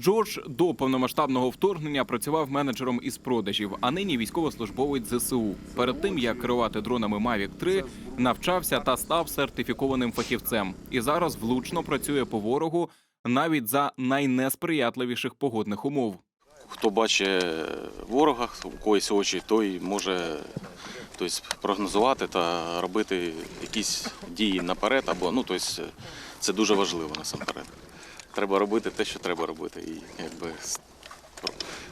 Джордж до повномасштабного вторгнення працював менеджером із продажів, а нині військовослужбовець ЗСУ. Перед тим як керувати дронами Mavic 3, навчався та став сертифікованим фахівцем. І зараз влучно працює по ворогу навіть за найнесприятливіших погодних умов. Хто бачить ворога, у когось очі, той може тобто, прогнозувати та робити якісь дії наперед, або ну, тобто, це дуже важливо насамперед. Треба робити те, що треба робити. І якби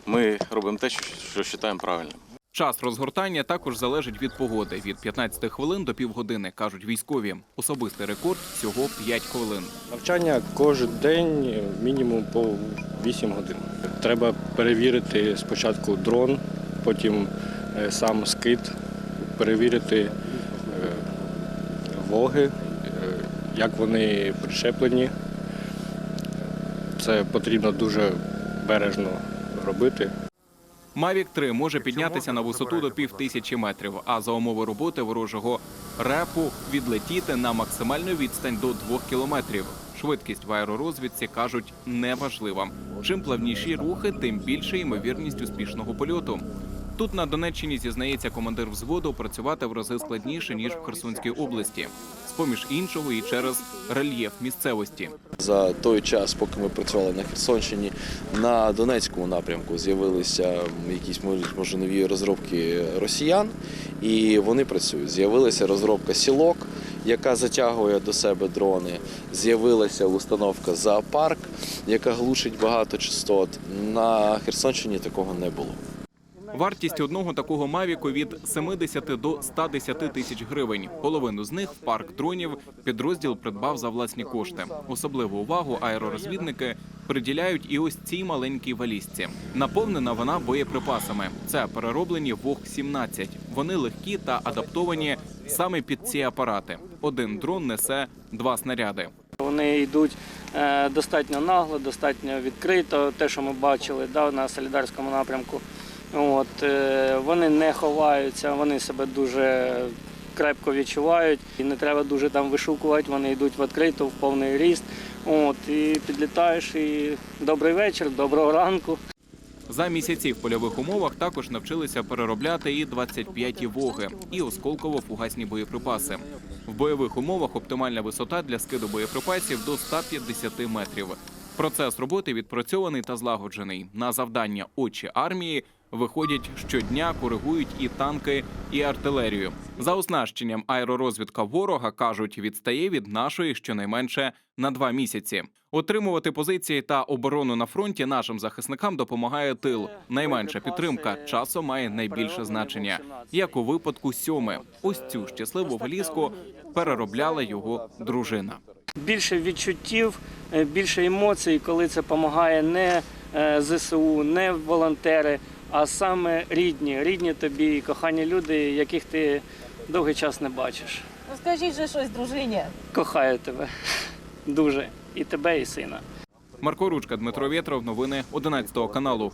ми робимо те, що, що вважаємо правильним. Час розгортання також залежить від погоди від 15 хвилин до півгодини, кажуть військові. Особистий рекорд всього 5 хвилин. Навчання кожен день мінімум по 8 годин. Треба перевірити спочатку дрон, потім е, сам скид, перевірити е, воги, е, як вони прищеплені. Це потрібно дуже бережно робити. Mavic 3 може піднятися на висоту до пів тисячі метрів, а за умови роботи ворожого репу відлетіти на максимальну відстань до двох кілометрів. Швидкість в аеророзвідці кажуть неважлива. Чим плавніші рухи, тим більше ймовірність успішного польоту. Тут на Донеччині зізнається командир взводу працювати в рази складніше ніж в Херсонській області, поміж іншого і через рельєф місцевості. За той час, поки ми працювали на Херсонщині, на Донецькому напрямку з'явилися якісь може- нові розробки росіян, і вони працюють. З'явилася розробка сілок, яка затягує до себе дрони. З'явилася установка зоопарк, яка глушить багато частот. На Херсонщині такого не було. Вартість одного такого мавіку від 70 до 110 тисяч гривень. Половину з них парк дронів підрозділ придбав за власні кошти. Особливу увагу аеророзвідники приділяють і ось цій маленькій валізці. Наповнена вона боєприпасами. Це перероблені ВОГ-17. Вони легкі та адаптовані саме під ці апарати. Один дрон несе два снаряди. Вони йдуть е, достатньо нагло, достатньо відкрито. Те, що ми бачили да, на солідарському напрямку. От, е, вони не ховаються, вони себе дуже крепко відчувають. І не треба дуже там вишукувати, вони йдуть в відкрито, в повний ріст. От, і підлітаєш і добрий вечір, доброго ранку. За місяці в польових умовах також навчилися переробляти і 25 воги, і осколково-фугасні боєприпаси. В бойових умовах оптимальна висота для скиду боєприпасів до 150 метрів. Процес роботи відпрацьований та злагоджений. На завдання очі армії виходять щодня, коригують і танки, і артилерію. За оснащенням аеророзвідка ворога кажуть, відстає від нашої щонайменше на два місяці. Отримувати позиції та оборону на фронті нашим захисникам допомагає тил. Найменша підтримка часом має найбільше значення, як у випадку сьоми. Ось цю щасливу валізку переробляла його дружина. Більше відчуттів, е, більше емоцій, коли це допомагає не е, ЗСУ, не волонтери, а саме рідні, рідні тобі, і кохані люди, яких ти довгий час не бачиш. Ну скажіть же щось, дружині. Кохаю тебе дуже. І тебе, і сина. Марко Ручка, Дмитро Вєтров, новини 11 каналу.